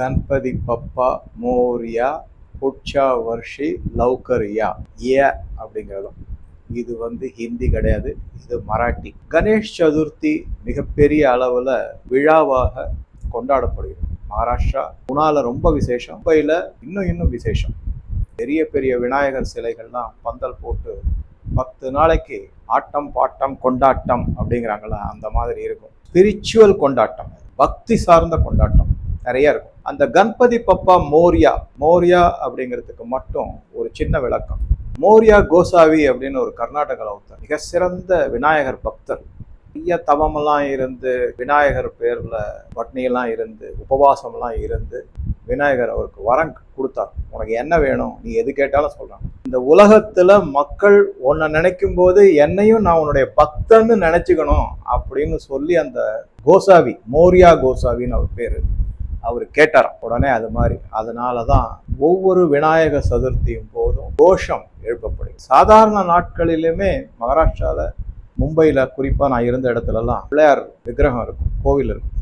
ಗಣಪತಿ ಪಪ್ಪ மோரியா புட்சா வர்ஷி லௌகரியா ஏ அப்படிங்கிறதும் இது வந்து ஹிந்தி கிடையாது இது மராட்டி கணேஷ் சதுர்த்தி மிகப்பெரிய அளவில் விழாவாக கொண்டாடப்படுகிறது மகாராஷ்டிரா புனால ரொம்ப விசேஷம் மும்பையில் இன்னும் இன்னும் விசேஷம் பெரிய பெரிய விநாயகர் சிலைகள்லாம் பந்தல் போட்டு பத்து நாளைக்கு ஆட்டம் பாட்டம் கொண்டாட்டம் அப்படிங்கிறாங்களா அந்த மாதிரி இருக்கும் ஸ்பிரிச்சுவல் கொண்டாட்டம் பக்தி சார்ந்த கொண்டாட்டம் நிறைய இருக்கும். அந்த கணபதி பப்பா மோரியா மோரியா அப்படிங்கிறதுக்கு மட்டும் ஒரு சின்ன விளக்கம். மோரியா கோசாவி அப்படின்னு ஒரு கர்நாடகாவில் ஒருத்தர் மிக சிறந்த விநாயகர் பக்தர். பெரிய தவமெல்லாம் இருந்து விநாயகர் பேரில் பட்னியெல்லாம் இருந்து உபவாசம்லாம் இருந்து விநாயகர் அவருக்கு வரம் கொடுத்தார். உனக்கு என்ன வேணும்? நீ எது கேட்டாலும் சொல்கிறான் இந்த உலகத்தில் மக்கள் உன்னை நினைக்கும் போது என்னையும் நான் உன்னுடைய பக்தன்னு நினச்சிக்கணும் அப்படின்னு சொல்லி அந்த கோசாவி மோரியா கோசாவின்னு அவர் பேர். அவர் கேட்டாராம் உடனே அது மாதிரி. அதனால தான் ஒவ்வொரு விநாயக சதுர்த்தியும் போதும் கோஷம் எழுப்பப்படுது சாதாரண நாட்களிலுமே மகாராஷ்டிராவில் மும்பையில் குறிப்பாக நான் இருந்த இடத்துலலாம் பிள்ளையார் விக்கிரகம் இருக்கும் கோவில் இருக்கும்.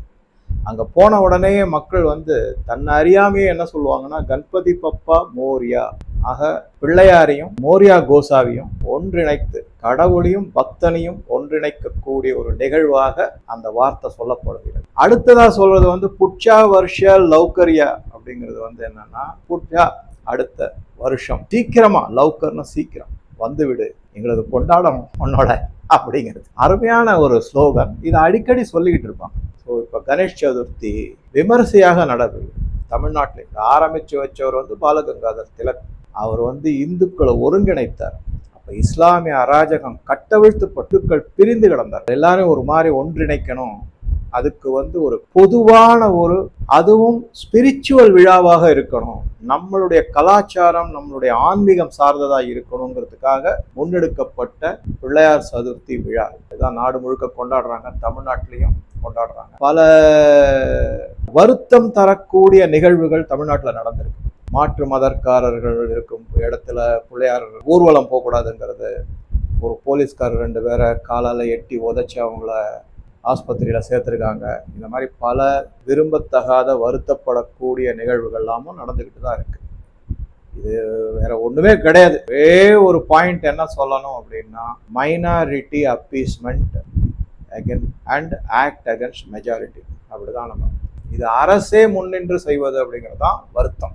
அங்கே போன உடனேயே மக்கள் வந்து தன்னை அறியாமையே என்ன சொல்லுவாங்கன்னா கணபதி பப்பா மோரியா. ஆக பிள்ளையாரையும் மோரியா கோசாவையும் ஒன்றிணைத்து கடவுளையும் பக்தனையும் ஒன்றிணைக்கக்கூடிய ஒரு நிகழ்வாக அந்த வார்த்தை சொல்லப்படுகிறது. அடுத்ததா சொல்றது வந்து புட்சா வருஷ லௌகரியா அப்படிங்கிறது வந்து என்னன்னா புட்சா அடுத்த வருஷம். சீக்கிரமா லௌகர்னு சீக்கிரம். வந்துவிடு எங்களது கொண்டாடம் உன்னோட அப்படிங்கிறது. அருமையான ஒரு ஸ்லோகன் இதை அடிக்கடி சொல்லிக்கிட்டு இருப்பாங்க. இப்போ கணேஷ் சதுர்த்தி விமரிசையாக நடக்குது தமிழ்நாட்டில் இந்த ஆரம்பித்து வச்சவர் வந்து பாலகங்காதர் திலக். அவர் வந்து இந்துக்களை ஒருங்கிணைத்தார். அப்போ இஸ்லாமிய அராஜகம் கட்டவிழ்த்து பட்டுக்கள் பிரிந்து கிடந்தார். எல்லாரும் ஒரு மாதிரி ஒன்றிணைக்கணும். அதுக்கு வந்து ஒரு பொதுவான ஒரு அதுவும் ஸ்பிரிச்சுவல் விழாவாக இருக்கணும். நம்மளுடைய கலாச்சாரம் நம்மளுடைய ஆன்மீகம் சார்ந்ததாக இருக்கணுங்கிறதுக்காக முன்னெடுக்கப்பட்ட பிள்ளையார் சதுர்த்தி விழா. இதுதான் நாடு முழுக்க கொண்டாடுறாங்க தமிழ்நாட்டிலையும். கொண்டாடுறாங்க. பல வருத்தம் தரக்கூடிய நிகழ்வுகள் தமிழ்நாட்டில் நடந்திருக்கு. மாற்று மதக்காரர்கள் இருக்கும் இடத்துல பிள்ளையார் ஊர்வலம் போகக்கூடாதுங்கிறது ஒரு போலீஸ்காரர் ரெண்டு பேரை காலால் எட்டி உதைச்சி அவங்கள ஆஸ்பத்திரியில் சேர்த்துருக்காங்க. இந்த மாதிரி பல விரும்பத்தகாத வருத்தப்படக்கூடிய நிகழ்வுகள்லாமும் நடந்துக்கிட்டு தான் இருக்குது இது வேற ஒன்றுமே கிடையாது. ஒரே ஒரு பாயிண்ட் என்ன சொல்லணும் அப்படின்னா minority appeasement again and act against majority அப்படிதான் நம்ம இது அரசே முன்னின்று செய்வது அப்படிங்கிறது தான் வருத்தம்.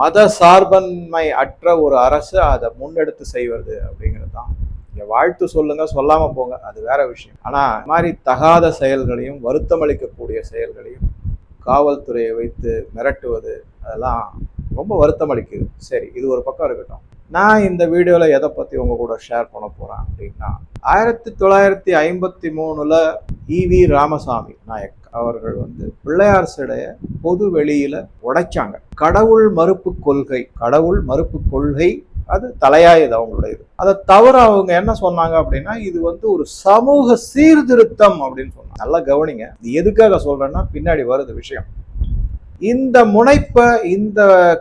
மத சார்பன்மை அற்ற ஒரு அரசு அதை முன்னெடுத்து செய்வது அப்படிங்கிறது தான் நீங்கள் வாழ்த்து சொல்லுங்க சொல்லாம போங்க அது வேற விஷயம். ஆனா இந்த மாதிரி தகாத செயல்களையும் வருத்தம் அளிக்கக்கூடிய செயல்களையும் காவல்துறையை வைத்து மிரட்டுவது அதெல்லாம் ரொம்ப வருத்தம் அளிக்குது. சரி இது ஒரு பக்கம் இருக்கட்டும். நான் இந்த வீடியோவில் எதை பற்றி உங்கள் கூட ஷேர் பண்ண போகிறேன் அப்படின்னா ஆயிரத்தி தொள்ளாயிரத்தி ஐம்பத்தி மூணில் இவி ராமசாமி நாயக் அவர்கள் வந்து பிள்ளையார் சிலையை பொது வெளியில் உடைச்சாங்க. கடவுள் மறுப்பு கொள்கை கடவுள் மறுப்பு கொள்கை அது தலையாயது அவங்களுடையது. அதை தவிர அவங்க என்ன சொன்னாங்க அப்படின்னா இது வந்து ஒரு சமூக சீர்திருத்தம் அப்படின்னு சொன்னாங்க. நல்லா கவனிங்க. இது எதுக்காக சொல்கிறேன்னா பின்னாடி வருது விஷயம். இந்த முனைப்பை இந்த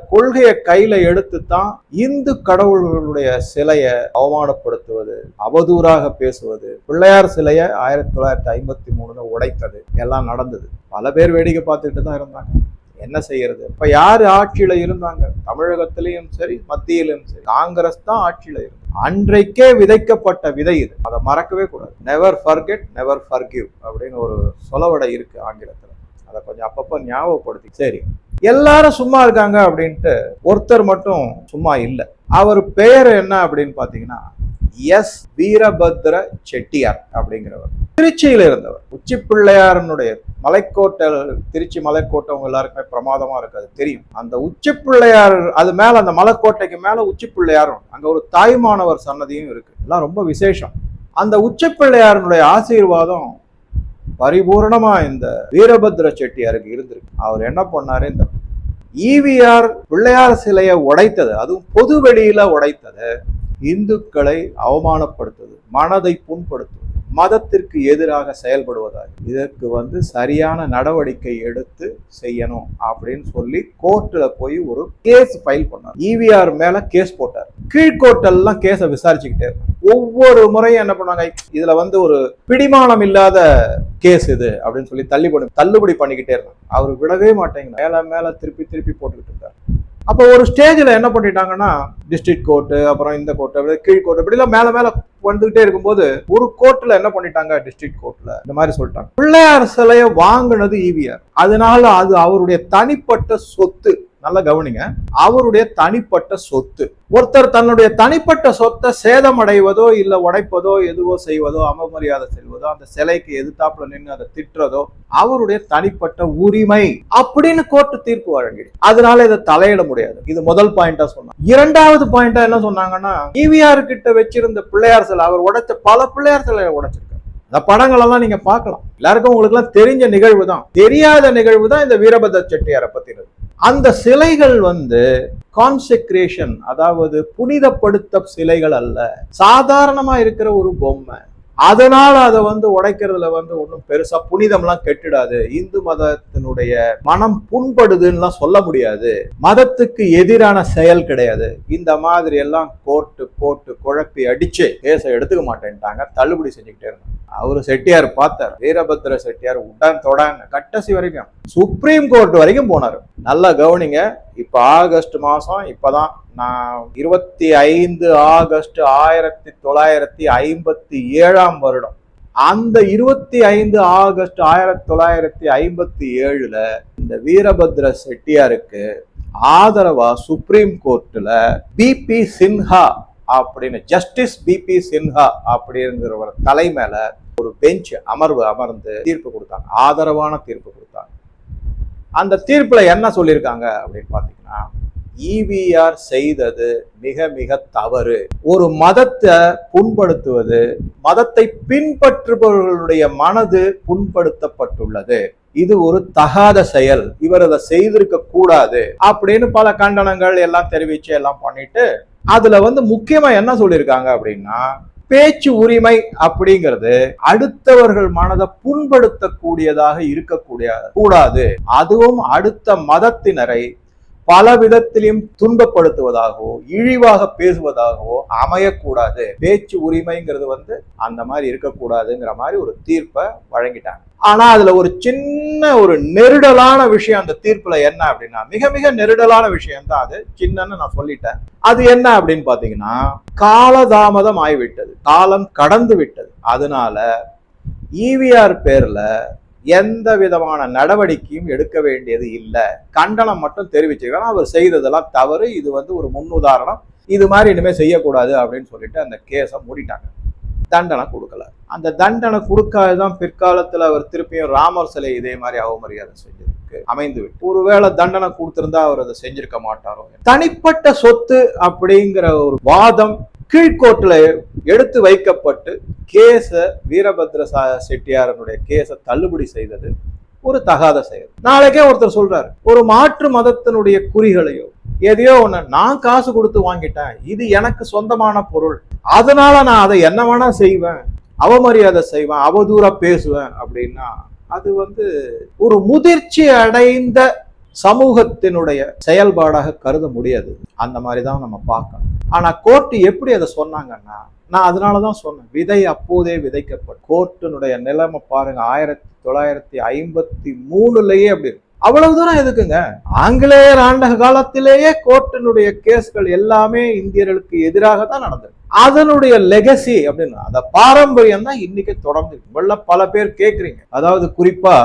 கொள்கையை கையில எடுத்து தான் இந்து கடவுள்களுடைய சிலையை அவமானப்படுத்துவது அவதூறாக பேசுவது பிள்ளையார் சிலையை ஆயிரத்தி தொள்ளாயிரத்தி ஐம்பத்தி மூணுல உடைத்தது. எல்லாம் நடந்தது. பல பேர் வேடிக்கை பார்த்துட்டு தான் இருந்தாங்க. என்ன செய்யறது? இப்ப யாரு ஆட்சியில இருந்தாங்க? தமிழகத்திலையும் சரி மத்தியிலும் சரி. காங்கிரஸ் தான் ஆட்சியில இருந்து. அன்றைக்கே விதைக்கப்பட்ட விதை இது. அதை மறக்கவே கூடாது. நெவர் ஃபர்கெட் நெவர் ஃபர்கிவ் அப்படின்னு ஒரு சொலவடை இருக்கு ஆங்கிலத்துல. அதை கொஞ்சம் அப்பப்போ ஞாபகப்படுத்தி. சரி எல்லாரும் சும்மா இருக்காங்க அப்படின்ட்டு ஒருத்தர் மட்டும் சும்மா இல்லை. அவர் பெயர் என்ன அப்படின்னு பார்த்தீங்கன்னா எஸ். வீரபத்ர செட்டியார் அப்படிங்கிறவர். திருச்சியில் இருந்தவர். உச்சி பிள்ளையாரனுடைய மலைக்கோட்டை திருச்சி மலைக்கோட்டை அவங்க எல்லாருக்குமே பிரமாதமா இருக்கு அது தெரியும். அந்த உச்சி பிள்ளையார் அது மேல அந்த மலைக்கோட்டைக்கு மேல உச்சி பிள்ளையாரும் அங்க ஒரு தாய்மானவர் சன்னதியும் இருக்கு. எல்லாம் ரொம்ப விசேஷம். அந்த உச்சி பிள்ளையாரனுடைய ஆசீர்வாதம் பரிபூர்ணமா இந்த வீரபத்ர செட்டியாருக்கு இருந்திருக்கு. அவர் என்ன பண்ணாரு? இந்த ஈவிஆர் பிள்ளையார் சிலையை உடைத்தது அதுவும் பொது வெளியில உடைத்தது இந்துக்களை அவமானப்படுத்துது மனதை புண்படுத்துவது. மதத்திற்கு எதிராக செயல்படுவதாக இதற்கு வந்து சரியான நடவடிக்கை எடுத்து செய்யணும் அப்படின்னு சொல்லி கோர்ட்டில் போய் ஒரு கேஸ் ஃபைல் பண்ணார். இவிஆர் மேல கேஸ் போட்டார். கீழ்கோர்ட்டெல்லாம் கேஸை விசாரிச்சுக்கிட்டே இருந்தாங்க ஒவ்வொரு முறையும் என்ன பண்ணாங்க இதுல வந்து ஒரு பிடிமானம் இல்லாத கேஸ் இது அப்படின்னு சொல்லி தள்ளி பண்ணி தள்ளுபடி பண்ணிக்கிட்டே இருந்தாங்க அவர் விடவே மாட்டேங்க மேல மேல திருப்பி திருப்பி போட்டுக்கிட்டு இருந்தார். அப்போ ஒரு ஸ்டேஜில் என்ன பண்ணிட்டாங்கன்னா டிஸ்ட்ரிக்ட் கோர்ட்டு அப்புறம் இந்த கோர்ட்டு கீழ் கோர்ட்டு இப்படிலாம் மேலே மேலே வந்துகிட்டே இருக்கும்போது ஒரு கோர்ட்டில் என்ன பண்ணிட்டாங்க டிஸ்ட்ரிக்ட் கோர்ட்டில் இந்த மாதிரி சொல்லிட்டாங்க. பிள்ளையார் சிலையை வாங்கினது ஈவிஆர். அதனால அது அவருடைய தனிப்பட்ட சொத்து. நல்லா கவனிங்க. அவருடைய தனிப்பட்ட சொத்து. ஒருத்தர் தன்னுடைய தனிப்பட்ட சொத்தை சேதமடைவதோ இல்ல உடைப்பதோ எதுவோ செய்வதோ அவமரியாதை செய்வதோ அந்த சிலைக்கு எதிர்த்தாப்புல நின்று அதை திட்டுறதோ அவருடைய தனிப்பட்ட உரிமை அப்படின்னு கோர்ட்டு தீர்ப்பு வழங்கிடு. அதனால இதை தலையிட முடியாது. இது முதல் பாயிண்டா சொன்னாங்க இரண்டாவது பாயிண்டா என்ன சொன்னாங்கன்னா ஈவிஆர் கிட்ட வச்சிருந்த பிள்ளையார் சிலை அவர் உடைச்ச பல பிள்ளையார் சிலையை உடைச்சிருக்காரு. அந்த படங்கள் எல்லாம் நீங்க பார்க்கலாம். எல்லாருக்கும் உங்களுக்கு எல்லாம் தெரிஞ்ச நிகழ்வு தான் தெரியாத நிகழ்வு தான் இந்த வீரபத்ர செட்டியாரை பத்தினது. அந்த சிலைகள் வந்து கான்செக்ரேஷன் அதாவது புனிதப்படுத்த சிலைகள் அல்ல. சாதாரணமா இருக்கிற ஒரு பொம்மை. அதனால அதை வந்து உடைக்கிறதுல வந்து ஒன்றும் பெருசா புனிதம்லாம் கெட்டுடாது. இந்து மதத்தினுடைய மனம் புண்படுதுன்னுலாம் சொல்ல முடியாது. மதத்துக்கு எதிரான செயல் கிடையாது. இந்த மாதிரி எல்லாம் கோர்ட்டு போட்டு குழப்பி அடிச்சு கேஸை எடுத்துக்க மாட்டேன்ட்டாங்க. தள்ளுபடி செஞ்சுக்கிட்டே இருந்தாங்க. அவரு செட்டியார் பார்த்தார். வீரபத்ர செட்டியார் உடன் தொடாங்க. கட்டசி வரைக்கும் சுப்ரீம் கோர்ட் வரைக்கும் போனார். நல்லா கவனிங்க. இப்போ ஆகஸ்ட் மாதம் இப்போ தான் நான் இருபத்தி ஐந்து ஆகஸ்ட் ஆயிரத்தி தொள்ளாயிரத்தி ஐம்பத்தி ஏழாம் வருடம். அந்த இருபத்தி ஐந்து ஆகஸ்ட் ஆயிரத்தி தொள்ளாயிரத்தி ஐம்பத்தி ஏழுல இந்த வீரபத்ர செட்டியாருக்கு ஆதரவா சுப்ரீம் கோர்ட்ல பிபி சின்ஹா அப்படின்னு ஜஸ்டிஸ் பிபி சின்ஹா அப்படிங்கிறவர் தலைமையில ஒரு பெஞ்ச் அமர்வு அமர்ந்து தீர்ப்பு கொடுத்தாங்க. ஆதரவான தீர்ப்பு கொடுத்தாங்க. அந்த தீர்ப்பில் என்ன சொல்லியிருக்காங்க அப்படின்னு பார்த்தீங்கன்னா ஈவிஆர் செய்தது மிக மிக தவறு. ஒரு மதத்தை புண்படுத்துவது மதத்தை பின்பற்றுபவர்களுடைய மனது புண்படுத்தப்பட்டுள்ளது. இது ஒரு தகாத செயல். இவர் அதை செய்திருக்க கூடாது அப்படின்னு பல கண்டனங்கள் எல்லாம் தெரிவிச்சு எல்லாம் பண்ணிட்டு அதுல வந்து முக்கியமா என்ன சொல்லியிருக்காங்க அப்படின்னா பேச்சு உரிமை அப்படிங்கிறது அடுத்தவர்கள் மனதை புண்படுத்தக்கூடியதாக இருக்கக்கூடிய கூடாது. அதுவும் அடுத்த மதத்தினரை பல விதத்திலையும் துன்பப்படுத்துவதாகவோ இழிவாக பேசுவதாகவோ அமையக்கூடாது. பேச்சு உரிமைங்கிறது வந்து அந்த மாதிரி இருக்கக்கூடாதுங்கிற மாதிரி ஒரு தீர்ப்பை வழங்கிட்டாங்க. ஆனா அதுல ஒரு சின்ன ஒரு நெருடலான விஷயம் அந்த தீர்ப்புல என்ன அப்படின்னா மிக மிக நெருடலான விஷயம் தான் அது. சின்னன்னு நான் சொல்லிட்டேன். அது என்ன அப்படின்னு பாத்தீங்கன்னா காலதாமதம் ஆகிவிட்டது. காலம் கடந்து விட்டது. அதனால ஈவிஆர் பேர்ல எந்த விதமான நடவடிக்கையும் எடுக்க வேண்டியது இல்லை. கண்டனம் மட்டும் தெரிவிச்சுக்கலாம் அவர் செய்ததெல்லாம் தவறு. இது வந்து ஒரு முன்னுதாரணம். இது மாதிரி இனிமேல் செய்யக்கூடாது அப்படின்னு சொல்லிட்டு அந்த கேஸை மூடிட்டாங்க. தண்டனை கொடுக்கல. அந்த தண்டனை கொடுக்காததான் பிற்காலத்துல அவர் திருப்பியும் ராமர் சிலை இதே மாதிரி அவமரியாதை செஞ்சிருக்கு அமைந்து விட்டு ஒருவேளை தண்டனை கொடுத்திருந்தா அவர் அதை செஞ்சிருக்க மாட்டாரோ? தனிப்பட்ட சொத்து அப்படிங்கிற ஒரு வாதம் கீழ்கோட்டில் எடுத்து வைக்கப்பட்டு கேஸ வீரபத்ர செட்டியாரனுடைய கேஸை தள்ளுபடி செய்தது ஒரு தகாத செயல். நாளைக்கே ஒருத்தர் சொல்றாரு ஒரு மாற்று மதத்தினுடைய குறிகளையோ எதையோ ஒன்று நான் காசு கொடுத்து வாங்கிட்டேன் இது எனக்கு சொந்தமான பொருள் அதனால நான் அதை என்ன வேணா செய்வேன் அவமரியாதை செய்வேன் அவதூற பேசுவேன் அப்படின்னா அது வந்து ஒரு முதிர்ச்சி அடைந்த சமூகத்தினுடைய செயல்பாடாக கருத முடியாது. அந்த மாதிரி தான் நம்ம பார்க்கணும். ஆனா கோர்ட்டு எப்படி அதை சொன்னாங்கன்னா நான் அதனால தான் சொன்னேன் விதை அப்போதே விதைக்கப்படும். கோர்ட்டினுடைய நிலைமை பாருங்க ஆயிரத்தி தொள்ளாயிரத்தி ஐம்பத்தி மூணுலயே அப்படி அவ்வளவு தூரம் எதுக்குங்க? ஆங்கிலேயர் ஆண்ட காலத்திலேயே கோர்ட்டினுடைய கேஸ்கள் எல்லாமே இந்தியர்களுக்கு எதிராக தான் நடந்தது அதனுடைய லெகசி அப்படின்னு அந்த பாரம்பரியம் தான் இன்னைக்கு தொடர்ந்து இருக்கு. பல பேர் கேட்குறீங்க அதாவது குறிப்பா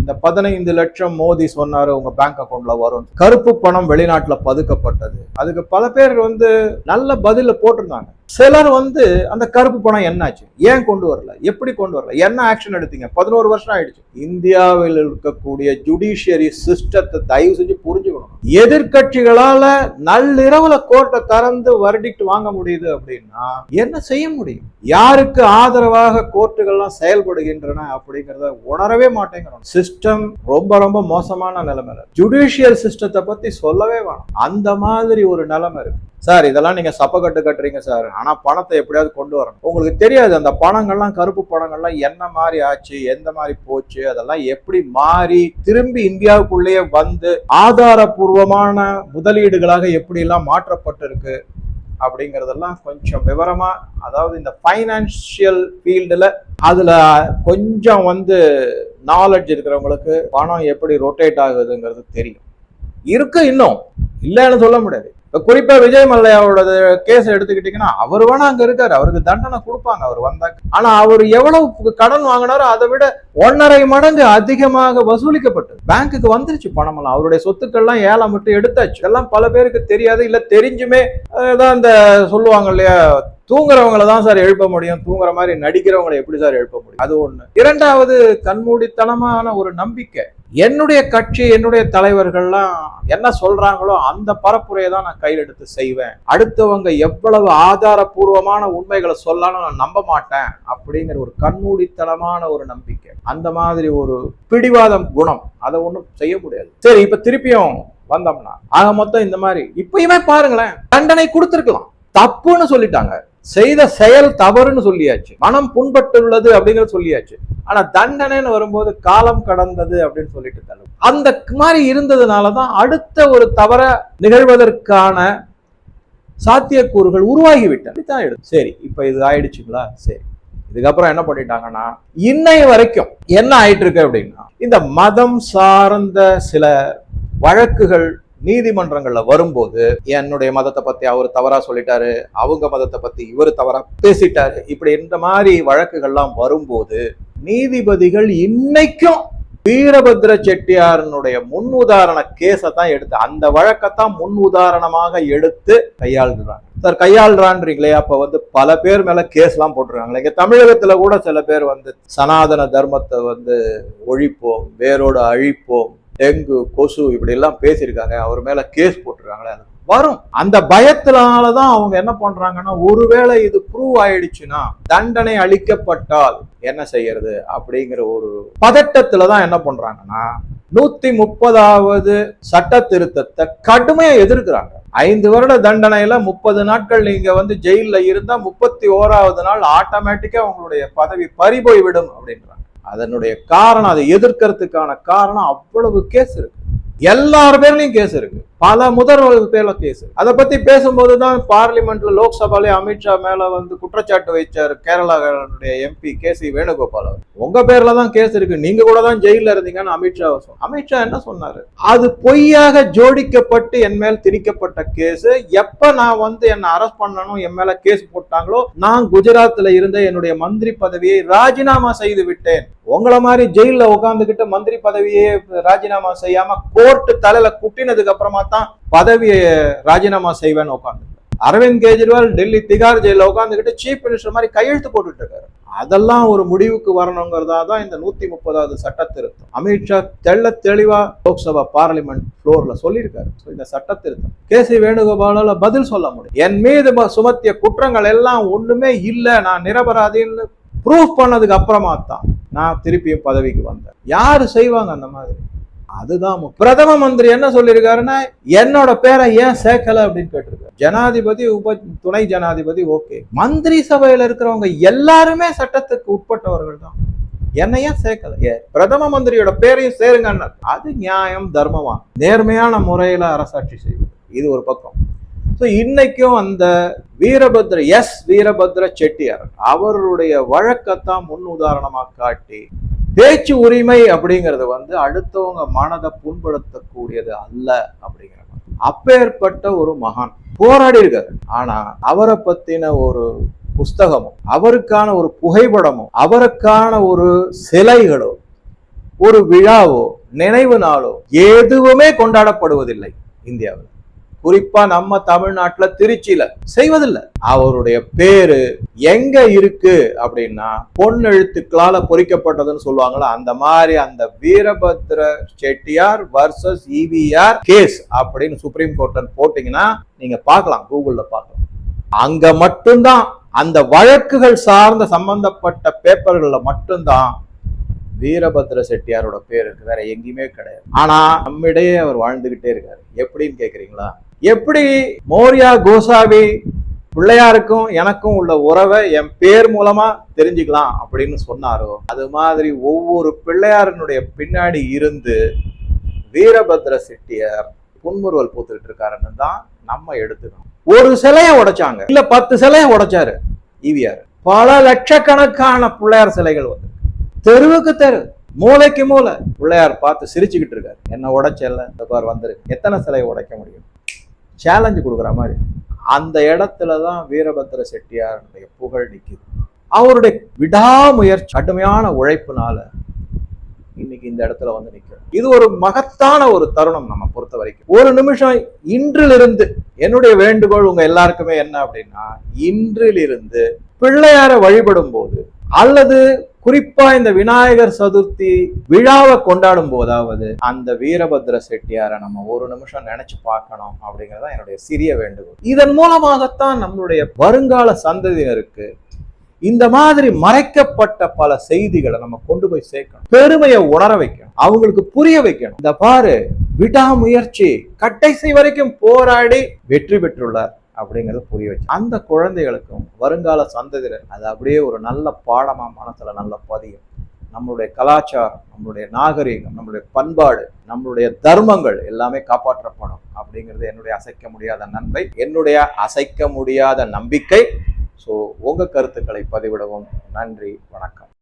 இந்த பதினைந்து லட்சம் மோதி சொன்னாரு உங்க பேங்க் அக்கௌண்ட்ல வரும் கருப்பு பணம் வெளிநாட்டுல பதுக்கப்பட்டது. அதுக்கு பல பேர் வந்து நல்ல பதில போட்டிருந்தாங்க. சிலர் வந்து அந்த கருப்பு பணம் என்னாச்சு? ஏன் கொண்டு வரல? எப்படி கொண்டு வரல? என்ன ஆக்ஷன் எடுத்தீங்க? பதினோரு வருஷம் ஆயிடுச்சு. இந்தியாவில் இருக்கக்கூடிய ஜுடிஷியரி சிஸ்டத்தை தயவு செஞ்சு புரிஞ்சுக்கணும். எதிர்கட்சிகளால நள்ளிரவுல கோர்ட்டை திறந்து வர்டிக்ட் வாங்க முடியுது அப்படின்னா என்ன செய்ய முடியும்? யாருக்கு ஆதரவாக கோர்ட்டுகள்லாம் செயல்படுகின்றன அப்படிங்கிறத உணரவே மாட்டேங்கிறோம். சிஸ்டம் ரொம்ப ரொம்ப மோசமான நிலைமை. ஜுடிஷியல் சிஸ்டத்தை பத்தி சொல்லவே வேணாம். அந்த மாதிரி ஒரு நிலைமை இருக்கு. சார் இதெல்லாம் நீங்க சப்பக்கட்டு கட்டுறீங்க சார். ஆனா பணத்தை எப்படியாவது கொண்டு வரணும். உங்களுக்கு தெரியாது அந்த பணங்கள்லாம் கருப்பு பணங்கள்லாம் என்ன மாதிரி ஆச்சு எந்த மாதிரி போச்சு அதெல்லாம் எப்படி மாறி திரும்பி இந்தியாவுக்குள்ளேயே வந்து ஆதாரபூர்வமான முதலீடுகளாக எப்படி எல்லாம் மாற்றப்பட்டிருக்கு அப்படிங்கறதெல்லாம் கொஞ்சம் விவரமா அதாவது இந்த ஃபைனான்சியல் ஃபீல்டுல அதுல கொஞ்சம் வந்து நாலெட்ஜ் இருக்கிறவங்களுக்கு பணம் எப்படி ரொட்டேட் ஆகுதுங்கிறது தெரியும். இருக்கு இன்னும். இல்லைன்னு சொல்ல முடியாது. இப்போ குறிப்பா விஜய் மல்லையாவோட கேஸ் எடுத்துக்கிட்டீங்கன்னா அவர் வேணா அங்க இருக்காரு. அவருக்கு தண்டனை கொடுப்பாங்க அவர் வந்தா. ஆனா அவர் எவ்வளவு கடன் வாங்கினாரோ அதை விட ஒன்னரை மடங்கு அதிகமாக வசூலிக்கப்பட்டது. பேங்க்குக்கு வந்துருச்சு பணமெல்லாம். அவருடைய சொத்துக்கள்லாம் ஏலம் விட்டு எடுத்தாச்சு. இதெல்லாம் பல பேருக்கு தெரியாது. இல்ல தெரிஞ்சுமே அதான் இந்த சொல்லுவாங்க இல்லையா தூங்குறவங்கள தான் சார் எழுப்ப முடியும். தூங்குற மாதிரி நடிக்கிறவங்களை எப்படி சார் எழுப்ப முடியும்? அது ஒண்ணு. இரண்டாவது கண்மூடித்தனமான ஒரு நம்பிக்கை. என்னுடைய கட்சி என்னுடைய தலைவர்கள்லாம் என்ன சொல்றாங்களோ அந்த பரப்புரையை தான் நான் கையில் எடுத்து செய்வேன். அடுத்தவங்க எவ்வளவு ஆதாரபூர்வமான உண்மைகளை சொல்லாலும் நான் நம்ப மாட்டேன் அப்படிங்கிற ஒரு கண்மூடித்தனமான ஒரு நம்பிக்கை. அந்த மாதிரி ஒரு பிடிவாதம் குணம். அதை ஒன்றும் செய்ய முடியாது. சரி இப்ப திருப்பியும் வந்தோம்னா. ஆக மொத்தம் இந்த மாதிரி. இப்பயுமே பாருங்களேன் தண்டனை கொடுத்துருக்கலாம். தப்புன்னு சொல்லிட்டாங்க. செய்த செயல் தவறுன்னு சொல்லியாச்சு. மனம் புண்பட்டுள்ளது அப்படிங்கறது சொல்லியாச்சு. ஆனா தண்டனைன்னு வரும்போது காலம் கடந்தது அப்படின்னு சொல்லிட்டு தள்ளு அந்த மாதிரி இருந்ததுனாலதான் அடுத்த ஒரு தவற நிகழ்வதற்கான சாத்தியக்கூறுகள் உருவாகிவிட்டன. தான் எடுத்து சரி இப்ப இது ஆயிடுச்சுங்களா? சரி. இதுக்கப்புறம் என்ன பண்ணிட்டாங்கன்னா இன்னை வரைக்கும் என்ன ஆயிட்டு இருக்கு அப்படின்னா இந்த மதம் சார்ந்த சில வழக்குகள் நீதிமன்றங்கள்ல வரும்போது என்னுடைய மதத்தை பத்தி அவர் தவறா சொல்லிட்டாரு அவங்க மதத்தை பத்தி இவர் தவறா பேசிட்டாரு இப்படி இந்த மாதிரி வழக்குகள்லாம் வரும்போது நீதிபதிகள் இன்னைக்கும் வீரபத்ர செட்டியாரனுடைய முன் உதாரண கேஸை தான் எடுத்து அந்த வழக்கத்தான் முன் உதாரணமாக எடுத்து கையாளுறாங்க. சார் கையாளுறான்றீங்களே அப்ப வந்து பல பேர் மேல கேஸ் எல்லாம் போட்டுருக்காங்களே. இங்க தமிழகத்துல கூட சில பேர் வந்து சனாதன தர்மத்தை வந்து ஒழிப்போம் வேரோடு அழிப்போம் டெங்கு கொசு இப்படி எல்லாம் பேசியிருக்காங்க. அவர் மேல கேஸ் போட்டிருக்காங்களே. அது வரும். அந்த பயத்தினாலதான் அவங்க என்ன பண்றாங்கன்னா ஒருவேளை இது ப்ரூவ் ஆயிடுச்சுன்னா தண்டனை அளிக்கப்பட்டால் என்ன செய்யறது அப்படிங்கிற ஒரு பதட்டத்துல தான் என்ன பண்றாங்கன்னா நூத்தி முப்பதாவது சட்ட திருத்தத்தை கடுமையா எதிர்க்கிறாங்க. ஐந்து வருட தண்டனையில முப்பது நாட்கள் நீங்க வந்து ஜெயில இருந்தா முப்பத்தி ஓராவது நாள் ஆட்டோமேட்டிக்கா உங்களுடைய பதவி பறிபோய் விடும் அப்படின்றாங்க. அதனுடைய காரணம் அதை எதிர்க்கிறதுக்கான காரணம் அவ்வளவு கேஸ் இருக்கு. எல்லார் பேர்லையும் கேஸ் இருக்கு. பல முதல்வர்கள் பேர்ல கேஸ் அதை பத்தி பேசும்போது தான் பார்லிமெண்ட்ல லோக்சபாலே அமித்ஷா மேல வந்து குற்றச்சாட்டு வைச்சார் கேரளாவுடைய எம்பி கே சி வேணுகோபால் உங்க பேர்ல தான் கேஸ் இருக்கு. நீங்க கூட தான் ஜெயில இருந்தீங்கன்னு அமித்ஷா அமித்ஷா என்ன சொன்னாரு? அது பொய்யாக ஜோடிக்கப்பட்டு என் மேல் திணிக்கப்பட்ட கேஸ் எப்ப நான் வந்து என்னை அரெஸ்ட் பண்ணணும் என் மேல கேஸ் போட்டாங்களோ நான் குஜராத்ல இருந்த என்னுடைய மந்திரி பதவியை ராஜினாமா செய்து விட்டேன். உங்களை மாதிரி ஜெயில உட்காந்துக்கிட்டு மந்திரி பதவியே ராஜினாமா செய்யாம கோர்ட்டு தலையில குட்டினதுக்கு அப்புறமா தான் பதவியை ராஜினாமா செய்வேன்னு உட்காந்து அரவிந்த் கெஜ்ரிவால் டெல்லி திகார் ஜெயில உட்காந்துக்கிட்டு சீஃப் மினிஸ்டர் மாதிரி கையெழுத்து போட்டுட்டு இருக்காரு அதெல்லாம் ஒரு முடிவுக்கு வரணுங்கிறதா தான் இந்த நூத்தி முப்பதாவது சட்ட திருத்தம். அமித்ஷா தெள்ள தெளிவா லோக்சபா பார்லிமெண்ட் ஃப்ளோர்ல சொல்லியிருக்காரு. இந்த சட்ட திருத்தம். கே சி வேணுகோபாலால பதில் சொல்ல முடியும். என் மீது சுமத்திய குற்றங்கள் எல்லாம் ஒண்ணுமே இல்ல. நான் நிரபராதின்னு ப்ரூஃப் பண்ணதுக்கு அப்புறமா தான் நான் திருப்பியும் பதவிக்கு வந்தேன். யாரு செய்வாங்க அந்த மாதிரி? அதுதான் பிரதம மந்திரி என்ன சொல்லியிருக்காருன்னா என்னோட பேரை ஏன் சேர்க்கல அப்படின்னு கேட்டிருக்காரு. ஜனாதிபதி உப துணை ஜனாதிபதி ஓகே. மந்திரி சபையில இருக்கிறவங்க எல்லாருமே சட்டத்துக்கு உட்பட்டவர்கள் தான். என்னை ஏன் சேர்க்கல? ஏ பிரதம மந்திரியோட பேரையும் சேருங்க அது நியாயம் தர்மமா. நேர்மையான முறையில அரசாட்சி செய்வது இது ஒரு பக்கம். ஸோ இன்னைக்கும் அந்த வீரபத்ர எஸ். வீரபத்ர செட்டியார் அவருடைய வழக்கத்தான் முன் உதாரணமா காட்டி பேச்சு உரிமை அப்படிங்கிறது வந்து அடுத்தவங்க மனதை புண்படுத்தக்கூடியது அல்ல அப்படிங்கிற அப்பேற்பட்ட ஒரு மகான். போராடி இருக்காரு. ஆனா அவரை பத்தின ஒரு புஸ்தகமும் அவருக்கான ஒரு புகைப்படமும் அவருக்கான ஒரு சிலைகளோ ஒரு விழாவோ நினைவு நாளோ எதுவுமே கொண்டாடப்படுவதில்லை இந்தியாவில். குறிப்பா நம்ம தமிழ்நாட்டுல திருச்சியில செய்வதில்லை. அவருடைய பேரு எங்க இருக்கு அப்படின்னா பொன்னெழுத்துக்களால பொறிக்கப்பட்டதுன்னு சொல்லுவாங்களா அந்த மாதிரி அந்த Veerabhadra Chettiar versus EVR case அப்படின்னு சுப்ரீம் கோர்ட்ல போட்டீங்கன்னா நீங்க பார்க்கலாம் கூகுள்ல பார்க்கலாம். அங்க மட்டும்தான் அந்த வழக்குகள் சார்ந்த சம்பந்தப்பட்ட பேப்பர்கள்ல மட்டும்தான் வீரபத்ர செட்டியாரோட பேர் இருக்கு. வேற எங்கேயுமே கிடையாது. ஆனா நம்மிடையே அவர் வாழ்ந்துகிட்டே இருக்காரு. எப்படின்னு கேக்குறீங்களா? எப்படி மௌரியா கோசாவி பிள்ளையாருக்கும் எனக்கும் உள்ள உறவை என் பேர் மூலமா தெரிஞ்சுக்கலாம் அப்படின்னு சொன்னாரோ? அது மாதிரி ஒவ்வொரு பிள்ளையாரனுடைய பின்னாடி இருந்து வீரபத்ர செட்டியார் புன்முறுவல் பூத்துக்கிட்டு இருக்காருன்னு தான் நம்ம எடுத்துக்கணும். ஒரு சிலையை உடைச்சாங்க. இல்ல பத்து சிலையை உடைச்சாரு. ஈவிஆர். பல லட்சக்கணக்கான பிள்ளையார் சிலைகள் வந்து தெருவுக்கு தெரு மூளைக்கு மூளை. பிள்ளையார் பார்த்து சிரிச்சுக்கிட்டு இருக்காரு. என்ன உடைச்சல இந்த பார் வந்துரு. எத்தனை சிலையை உடைக்க முடியும்? சேலஞ்சு கொடுக்குற மாதிரி. அந்த இடத்துல தான் வீரபத்திர செட்டியாருடைய புகழ் நிற்கிது அவருடைய விடாமுயற்சி கடுமையான உழைப்புனால இன்னைக்கு இந்த இடத்துல வந்து நிற்கிறோம் இது ஒரு மகத்தான ஒரு தருணம் நம்ம பொறுத்த வரைக்கும். ஒரு நிமிஷம் இன்றிலிருந்து என்னுடைய வேண்டுகோள் உங்க எல்லாருக்குமே என்ன அப்படின்னா இன்றிலிருந்து பிள்ளையார வழிபடும் போது அல்லது குறிப்பா இந்த விநாயகர் சதுர்த்தி விழாவை கொண்டாடும் போதாவது அந்த வீரபத்ர செட்டியாரை நம்ம ஒரு நிமிஷம் நினைச்சு பார்க்கணும் அப்படிங்கறத என்னுடைய சிறிய வேண்டுகோள். இதன் மூலமாகத்தான் நம்மளுடைய வருங்கால சந்ததியினருக்கு இந்த மாதிரி மறைக்கப்பட்ட பல செய்திகளை நம்ம கொண்டு போய் சேர்க்கணும். பெருமையை உணர வைக்கணும். அவங்களுக்கு புரிய வைக்கணும். இந்த பாரு விடாமுயற்சி கடைசி வரைக்கும் போராடி வெற்றி பெற்றுள்ளார். அப்படிங்கறத புரிய வச்சு. அந்த குழந்தைகளுக்கும் வருங்கால சந்ததியினர் அது அப்படியே ஒரு நல்ல பாடமாக மனசில் நல்ல பதியும். நம்மளுடைய கலாச்சாரம் நம்மளுடைய நாகரிகம் நம்மளுடைய பண்பாடு நம்மளுடைய தர்மங்கள் எல்லாமே காப்பாற்றப்படும் அப்படிங்கிறது என்னுடைய அசைக்க முடியாத நன்மை. என்னுடைய அசைக்க முடியாத நம்பிக்கை. ஸோ உங்கள் கருத்துக்களை பதிவிடவும். நன்றி வணக்கம்.